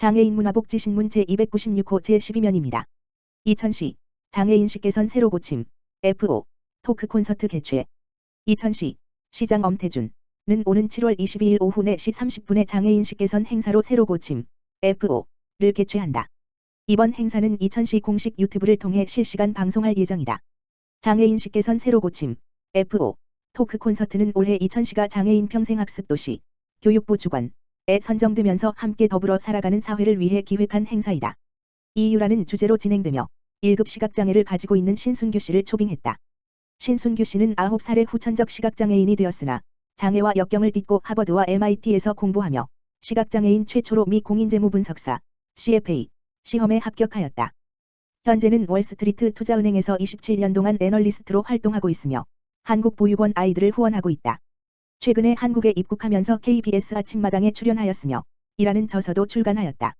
장애인 문화복지신문 제296호 제12면입니다. 이천시 장애인식 개선 새로 고침 FO 토크 콘서트 개최 이천시 시장 엄태준는 오는 7월 22일 오후 4시 30분에 장애인식 개선 행사로 새로 고침 FO를 개최한다. 이번 행사는 이천시 공식 유튜브를 통해 실시간 방송할 예정이다. 장애인식 개선 새로 고침 FO 토크 콘서트는 올해 이천시가 장애인 평생학습 도시 교육부 주관에 선정되면서 함께 더불어 살아가는 사회를 위해 기획한 행사이다. 이유라는 주제로 진행되며 1급 시각장애를 가지고 있는 신순규 씨를 초빙했다. 신순규 씨는 9살에 후천적 시각장애인이 되었으나 장애와 역경을 딛고 하버드와 MIT에서 공부하며 시각장애인 최초로 미 공인재무분석사 CFA 시험에 합격하였다. 현재는 월스트리트 투자은행에서 27년 동안 애널리스트로 활동하고 있으며 한국 보육원 아이들을 후원하고 있다. 최근에 한국에 입국하면서 KBS 아침마당에 출연하였으며 이라는 저서도 출간하였다.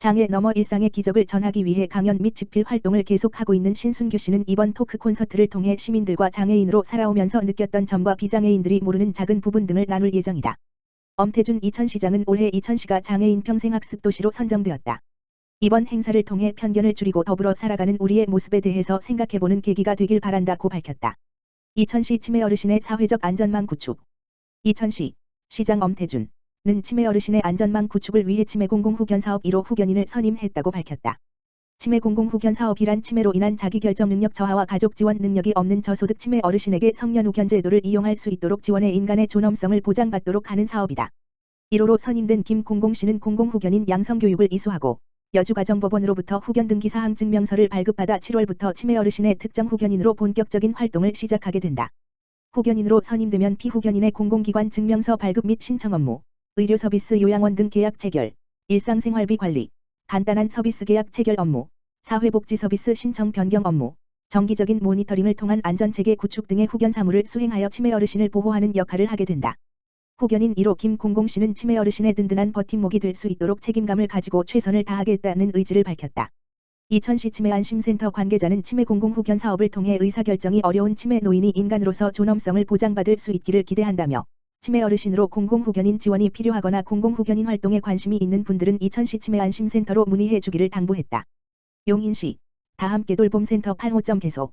장애 넘어 일상의 기적을 전하기 위해 강연 및 집필 활동을 계속하고 있는 신순규 씨는 이번 토크 콘서트를 통해 시민들과 장애인으로 살아오면서 느꼈던 점과 비장애인들이 모르는 작은 부분 등을 나눌 예정이다. 엄태준 이천시장은 올해 이천시가 장애인 평생학습 도시로 선정되었다. 이번 행사를 통해 편견을 줄이고 더불어 살아가는 우리의 모습에 대해서 생각해보는 계기가 되길 바란다고 밝혔다. 이천시 치매 어르신의 사회적 안전망 구축 이천시 시장 엄태준 는 치매 어르신의 안전망 구축을 위해 치매 공공후견 사업 1호 후견인을 선임했다고 밝혔다. 치매 공공후견 사업이란 치매로 인한 자기결정 능력 저하와 가족 지원 능력이 없는 저소득 치매 어르신에게 성년후견 제도를 이용할 수 있도록 지원해 인간의 존엄성을 보장받도록 하는 사업이다. 1호로 선임된 김 공공씨는 공공후견인 양성교육을 이수하고 여주가정법원으로부터 후견 등기 사항 증명서를 발급받아 7월부터 치매 어르신의 특정 후견인으로 본격적인 활동을 시작하게 된다. 후견인으로 선임되면 피후견인의 공공기관 증명서 발급 및 신청 업무, 의료 서비스 요양원 등 계약 체결, 일상생활비 관리, 간단한 서비스 계약 체결 업무, 사회복지 서비스 신청 변경 업무, 정기적인 모니터링을 통한 안전체계 구축 등의 후견 사무를 수행하여 치매 어르신을 보호하는 역할을 하게 된다. 후견인 1호 김공공 씨는 치매 어르신의 든든한 버팀목이 될 수 있도록 책임감을 가지고 최선을 다하겠다는 의지를 밝혔다. 이천시 치매 안심센터 관계자는 치매 공공 후견 사업을 통해 의사결정이 어려운 치매 노인이 인간으로서 존엄성을 보장받을 수 있기를 기대한다며 치매 어르신으로 공공 후견인 지원이 필요하거나 공공 후견인 활동에 관심이 있는 분들은 이천시 치매 안심센터로 문의해 주기를 당부했다. 용인시 다함께 돌봄센터 8호점 개소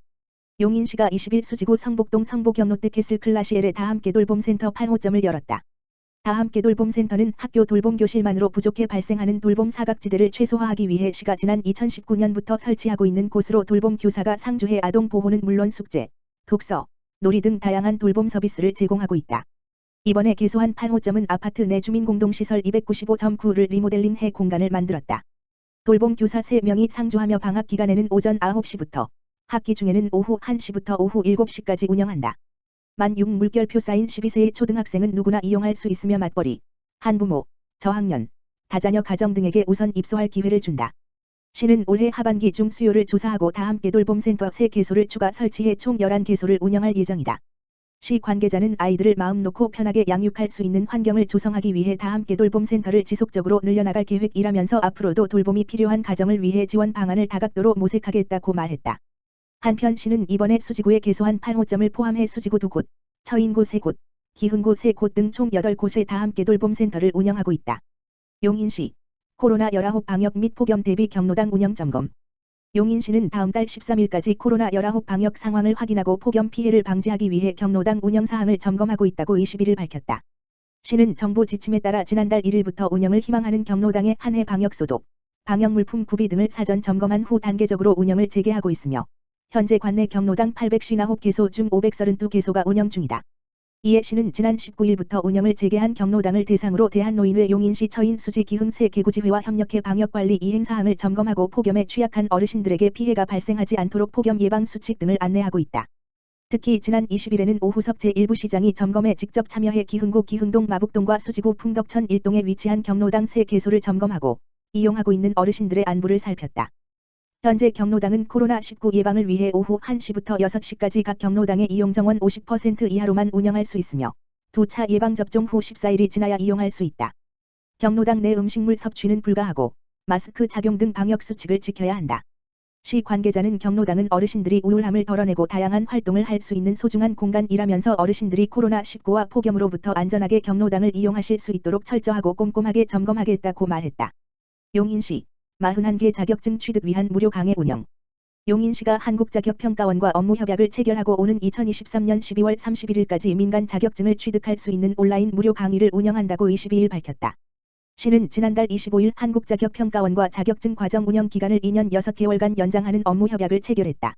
용인시가 20일 수지구 성북동 성북역 롯데캐슬 클라시엘의 다함께 돌봄센터 8호점을 열었다. 다함께 돌봄센터는 학교 돌봄 교실만으로 부족해 발생하는 돌봄 사각지대를 최소화하기 위해 시가 지난 2019년부터 설치하고 있는 곳으로 돌봄 교사가 상주해 아동 보호는 물론 숙제, 독서, 놀이 등 다양한 돌봄 서비스를 제공하고 있다. 이번에 개소한 8호점은 아파트 내 주민공동시설 295.9를 리모델링해 공간을 만들었다. 돌봄 교사 3명이 상주하며 방학 기간에는 오전 9시부터 학기 중에는 오후 1시부터 오후 7시까지 운영한다. 만 6 물결표 쌓인 12세의 초등학생은 누구나 이용할 수 있으며 맞벌이, 한부모, 저학년, 다자녀 가정 등에게 우선 입소할 기회를 준다. 시는 올해 하반기 중 수요를 조사하고 다함께 돌봄센터 3개소를 추가 설치해 총 11개소를 운영할 예정이다. 시 관계자는 아이들을 마음 놓고 편하게 양육할 수 있는 환경을 조성하기 위해 다함께 돌봄센터를 지속적으로 늘려나갈 계획이라면서 앞으로도 돌봄이 필요한 가정을 위해 지원 방안을 다각도로 모색하겠다고 말했다. 한편 시는 이번에 수지구에 개소한 8호점을 포함해 수지구 2곳, 처인구 3곳, 기흥구 3곳 등 총 8곳에 다 함께 돌봄센터를 운영하고 있다. 용인시 코로나19 방역 및 폭염 대비 경로당 운영 점검 용인시는 다음 달 13일까지 코로나19 방역 상황을 확인하고 폭염 피해를 방지하기 위해 경로당 운영 사항을 점검하고 있다고 21일 밝혔다. 시는 정부 지침에 따라 지난달 1일부터 운영을 희망하는 경로당의 한해 방역 소독, 방역 물품 구비 등을 사전 점검한 후 단계적으로 운영을 재개하고 있으며 현재 관내 경로당 859개소 중 532개소가 운영 중이다. 이에 시는 지난 19일부터 운영을 재개한 경로당을 대상으로 대한노인회 용인시 처인 수지 기흥 세 개구지회와 협력해 방역관리 이행사항을 점검하고 폭염에 취약한 어르신들에게 피해가 발생하지 않도록 폭염 예방 수칙 등을 안내하고 있다. 특히 지난 20일에는 오후석 제1부 시장이 점검에 직접 참여해 기흥구 기흥동 마북동과 수지구 풍덕천 일동에 위치한 경로당 세 개소를 점검하고 이용하고 있는 어르신들의 안부를 살폈다. 현재 경로당은 코로나19 예방을 위해 오후 1시부터 6시까지 각 경로당의 이용 정원 50% 이하로만 운영할 수 있으며 두 차 예방접종 후 14일이 지나야 이용할 수 있다. 경로당 내 음식물 섭취는 불가하고 마스크 착용 등 방역 수칙을 지켜야 한다. 시 관계자는 경로당은 어르신들이 우울함을 덜어내고 다양한 활동을 할 수 있는 소중한 공간이라면서 어르신들이 코로나19와 폭염으로부터 안전하게 경로당을 이용하실 수 있도록 철저하고 꼼꼼하게 점검하겠다고 말했다. 용인시 41개 자격증 취득 위한 무료 강의 운영. 용인시가 한국자격평가원과 업무 협약을 체결하고 오는 2023년 12월 31일까지 민간 자격증을 취득할 수 있는 온라인 무료 강의를 운영한다고 22일 밝혔다. 시는 지난달 25일 한국자격평가원과 자격증 과정 운영 기간을 2년 6개월간 연장하는 업무 협약을 체결했다.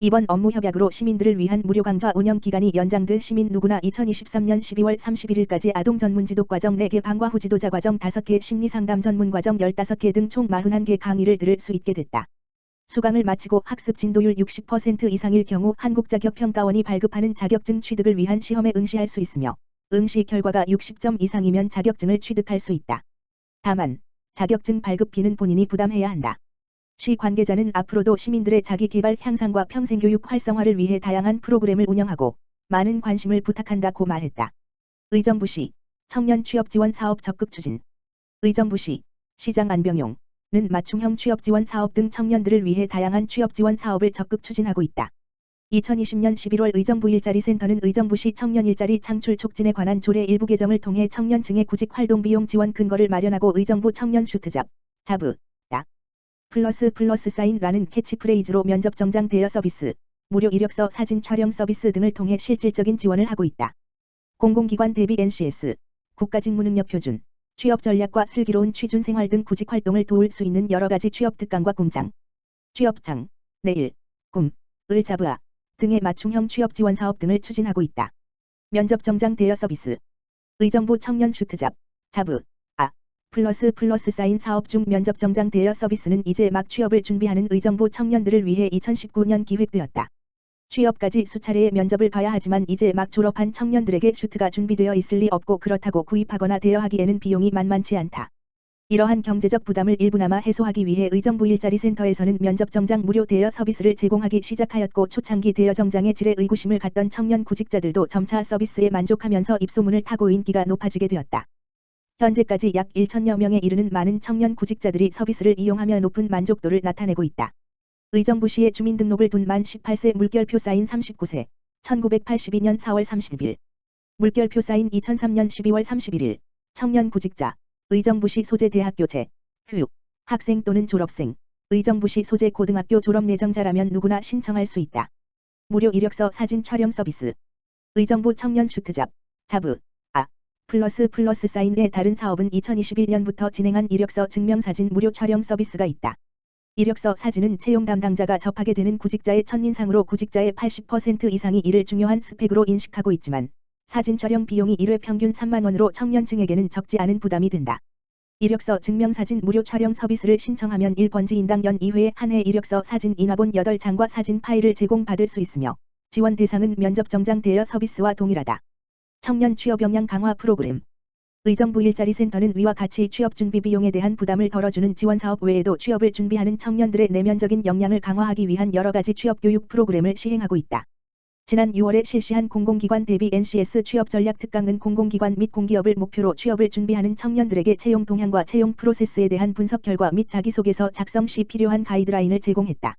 이번 업무 협약으로 시민들을 위한 무료 강좌 운영 기간이 연장돼 시민 누구나 2023년 12월 31일까지 아동 전문 지도 과정 4개 방과 후 지도자 과정 5개 심리 상담 전문 과정 15개 등 총 41개 강의를 들을 수 있게 됐다. 수강을 마치고 학습 진도율 60% 이상일 경우 한국자격평가원이 발급하는 자격증 취득을 위한 시험에 응시할 수 있으며 응시 결과가 60점 이상이면 자격증을 취득할 수 있다. 다만 자격증 발급비는 본인이 부담해야 한다. 시 관계자는 앞으로도 시민들의 자기 개발 향상과 평생교육 활성화를 위해 다양한 프로그램을 운영하고 많은 관심을 부탁한다고 말했다. 의정부시 청년 취업 지원 사업 적극 추진 의정부시 시장 안병용 는 맞춤형 취업 지원 사업 등 청년들을 위해 다양한 취업 지원 사업을 적극 추진하고 있다. 2020년 11월 의정부 일자리 센터는 의정부시 청년 일자리 창출 촉진에 관한 조례 일부 개정을 통해 청년층의 구직 활동 비용 지원 근거를 마련하고 의정부 청년 슈트잡, 다 플러스 플러스 사인라는 캐치프레이즈로 면접 정장 대여 서비스, 무료 이력서 사진 촬영 서비스 등을 통해 실질적인 지원을 하고 있다. 공공기관 대비 NCS, 국가직무능력 표준, 취업 전략과 슬기로운 취준 생활 등 구직 활동을 도울 수 있는 여러 가지 취업 특강과 공장, 취업장, 내일, 꿈, 을 자브아 등의 맞춤형 취업 지원 사업 등을 추진하고 있다. 면접 정장 대여 서비스, 의정부 청년 슈트잡, 아, 플러스 플러스 사인 사업 중 면접 정장 대여 서비스는 이제 막 취업을 준비하는 의정부 청년들을 위해 2019년 기획되었다. 취업까지 수차례의 면접을 봐야 하지만 이제 막 졸업한 청년들에게 슈트가 준비되어 있을 리 없고 그렇다고 구입하거나 대여하기에는 비용이 만만치 않다. 이러한 경제적 부담을 일부나마 해소하기 위해 의정부 일자리 센터에서는 면접 정장 무료 대여 서비스를 제공하기 시작하였고 초창기 대여 정장의 질에 의구심을 갖던 청년 구직자들도 점차 서비스에 만족하면서 입소문을 타고 인기가 높아지게 되었다. 현재까지 약 1천여 명에 이르는 많은 청년 구직자들이 서비스를 이용하며 높은 만족도를 나타내고 있다. 의정부시에 주민등록을 둔 만 18세 물결표 사인 39세 1982년 4월 30일 물결표 사인 2003년 12월 31일 청년 구직자 의정부시 소재 대학교 재, 교육, 학생 또는 졸업생 의정부시 소재 고등학교 졸업 예정자라면 누구나 신청할 수 있다. 무료 이력서 사진 촬영 서비스 의정부 청년 슈트잡 아 플러스 플러스 사인 의 다른 사업은 2021년부터 진행한 이력서 증명사진 무료 촬영 서비스가 있다. 이력서 사진은 채용 담당자가 접하게 되는 구직자의 첫인상으로 구직자의 80% 이상이 이를 중요한 스펙으로 인식하고 있지만 사진 촬영 비용이 1회 평균 3만원으로 청년층에게는 적지 않은 부담이 된다. 이력서 증명사진 무료 촬영 서비스를 신청하면 1번지인당 연 2회 한해 이력서 사진 인화본 8장과 사진 파일을 제공받을 수 있으며 지원 대상은 면접 정장 대여 서비스와 동일하다. 청년 취업 역량 강화 프로그램 의정부 일자리 센터는 위와 같이 취업 준비 비용에 대한 부담을 덜어주는 지원 사업 외에도 취업을 준비하는 청년들의 내면적인 역량을 강화하기 위한 여러 가지 취업 교육 프로그램을 시행하고 있다. 지난 6월에 실시한 공공기관 대비 NCS 취업 전략 특강은 공공기관 및 공기업을 목표로 취업을 준비하는 청년들에게 채용 동향과 채용 프로세스에 대한 분석 결과 및 자기소개서 작성 시 필요한 가이드라인을 제공했다.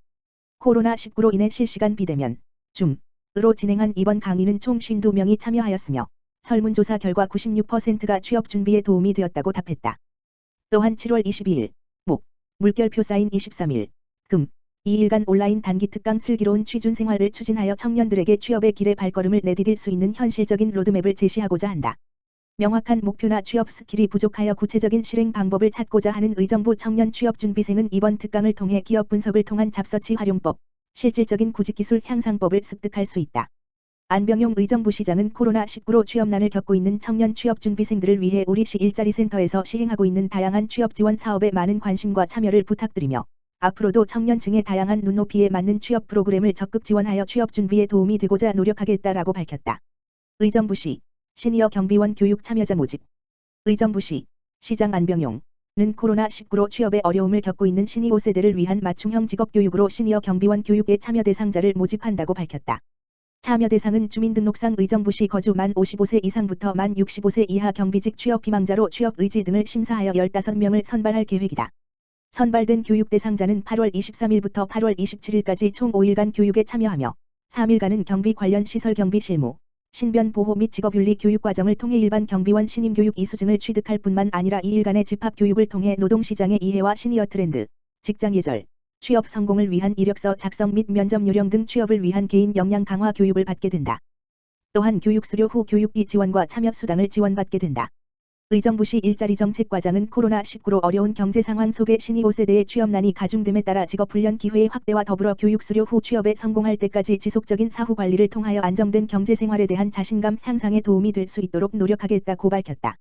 코로나19로 인해 실시간 비대면, 줌 으로 진행한 이번 강의는 총 52명이 참여하였으며 설문조사 결과 96%가 취업 준비에 도움이 되었다고 답했다. 또한 7월 22일, 목, 물결표 사인 23일, 금, 2일간 온라인 단기 특강 슬기로운 취준 생활을 추진하여 청년들에게 취업의 길에 발걸음을 내디딜 수 있는 현실적인 로드맵을 제시하고자 한다. 명확한 목표나 취업 스킬이 부족하여 구체적인 실행 방법을 찾고자 하는 의정부 청년 취업 준비생은 이번 특강을 통해 기업 분석을 통한 잡서치 활용법, 실질적인 구직기술 향상법을 습득할 수 있다. 안병용 의정부 시장은 코로나19로 취업난을 겪고 있는 청년 취업준비생들을 위해 우리시 일자리센터에서 시행하고 있는 다양한 취업 지원 사업에 많은 관심과 참여를 부탁드리며 앞으로도 청년층의 다양한 눈높이에 맞는 취업 프로그램을 적극 지원하여 취업 준비에 도움이 되고자 노력하겠다라고 밝혔다. 의정부시 시니어 경비원 교육 참여자 모집 의정부시 시장 안병용 는 코로나19로 취업에 어려움을 겪고 있는 시니 5세대를 위한 맞춤형 직업 교육으로 시니어 경비원 교육에 참여 대상자를 모집한다고 밝혔다. 참여 대상은 주민등록상 의정부시 거주 만 55세 이상부터 만 65세 이하 경비직 취업 희망자로 취업 의지 등을 심사하여 15명을 선발할 계획이다. 선발된 교육 대상자는 8월 23일부터 8월 27일까지 총 5일간 교육에 참여하며 3일간은 경비 관련 시설 경비 실무, 신변 보호 및 직업윤리 교육 과정을 통해 일반 경비원 신임 교육 이수증을 취득할 뿐만 아니라 2일간의 집합 교육을 통해 노동시장의 이해와 시니어 트렌드, 직장 예절, 취업 성공을 위한 이력서 작성 및 면접 요령 등 취업을 위한 개인 역량 강화 교육을 받게 된다. 또한 교육 수료 후 교육비 지원과 참여 수당을 지원받게 된다. 의정부시 일자리 정책 과장은 코로나19로 어려운 경제 상황 속에 신이 5세대의 취업난이 가중됨에 따라 직업 훈련 기회의 확대와 더불어 교육 수료 후 취업에 성공할 때까지 지속적인 사후 관리를 통하여 안정된 경제 생활에 대한 자신감 향상에 도움이 될 수 있도록 노력하겠다고 밝혔다.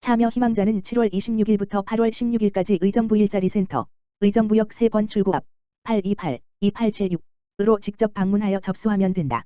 참여 희망자는 7월 26일부터 8월 16일까지 의정부 일자리센터, 의정부역 3번 출구 앞 828-2876으로 직접 방문하여 접수하면 된다.